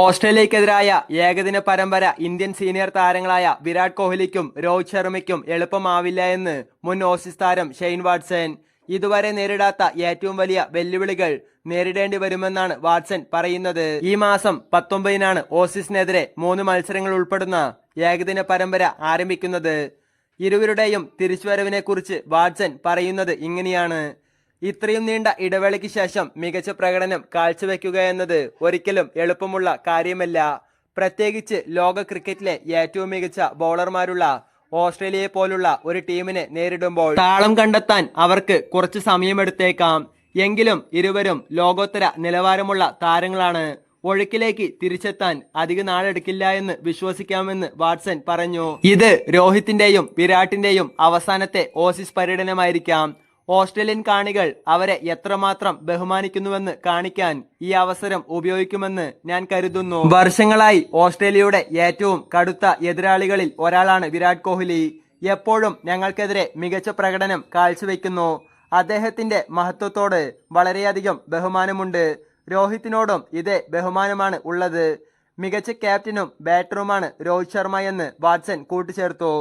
ഓസ്ട്രേലിയക്കെതിരായ ഏകദിന പരമ്പര Indian senior താരങ്ങളായ വിരാട് കോഹ്ലിക്കും രോഹിത് ശർമ്മയ്ക്കും എളുപ്പമാവില്ല എന്ന് മുൻ ഓസീസ് താരം ഷെയ്ൻ വാട്സൺ. ഇതുവരെ നേരിടാത്ത ഏറ്റവും വലിയ വെല്ലുവിളികൾ നേരിടേണ്ടി വരുമെന്നാണ് വാട്സൺ പറയുന്നത്. ഈ മാസം പത്തൊമ്പതിനാണ് ഓസീസിനെതിരെ മൂന്ന് മത്സരങ്ങൾ ഉൾപ്പെടുന്ന ഏകദിന പരമ്പര ആരംഭിക്കുന്നത്. ഇരുവരുടെയും തിരിച്ചുവരവിനെക്കുറിച്ച് വാട്സൺ പറയുന്നത് ഇങ്ങനെയാണ്. ഇത്രയും നീണ്ട ഇടവേളയ്ക്ക് ശേഷം മികച്ച പ്രകടനം കാഴ്ചവെക്കുക എന്നത് ഒരിക്കലും എളുപ്പമുള്ള കാര്യമല്ല. പ്രത്യേകിച്ച് ലോക ക്രിക്കറ്റിലെ ഏറ്റവും മികച്ച ബൗളർമാരുള്ള ഓസ്ട്രേലിയയെ പോലുള്ള ഒരു ടീമിനെ നേരിടുമ്പോൾ താളം കണ്ടെത്താൻ അവർക്ക് കുറച്ച് സമയമെടുത്തേക്കാം. എങ്കിലും ഇരുവരും ലോകോത്തര നിലവാരമുള്ള താരങ്ങളാണ്. ഒഴുക്കിലേക്ക് തിരിച്ചെത്താൻ അധിക നാളെടുക്കില്ല എന്ന് വിശ്വസിക്കാമെന്ന് വാട്സൺ പറഞ്ഞു. ഇത് രോഹിത്തിന്റെയും വിരാട്ടിന്റെയും അവസാനത്തെ ഓസീസ് പര്യടനമായിരിക്കാം. ഓസ്ട്രേലിയൻ കാണികൾ അവരെ എത്രമാത്രം ബഹുമാനിക്കുന്നുവെന്ന് കാണിക്കാൻ ഈ അവസരം ഉപയോഗിക്കുമെന്ന് ഞാൻ കരുതുന്നു. വർഷങ്ങളായി ഓസ്ട്രേലിയയുടെ ഏറ്റവും കടുത്ത എതിരാളികളിൽ ഒരാളാണ് വിരാട് കോഹ്ലി. എപ്പോഴും ഞങ്ങൾക്കെതിരെ മികച്ച പ്രകടനം കാഴ്ചവെക്കുന്നു. അദ്ദേഹത്തിന്റെ മഹത്വത്തോട് വളരെയധികം ബഹുമാനമുണ്ട്. രോഹിത്തിനോടും ഇതേ ബഹുമാനമാണ് ഉള്ളത്. മികച്ച ക്യാപ്റ്റനും ബാറ്ററുമാണ് രോഹിത് ശർമ്മ എന്ന് വാട്സൺ കൂട്ടിച്ചേർത്തു.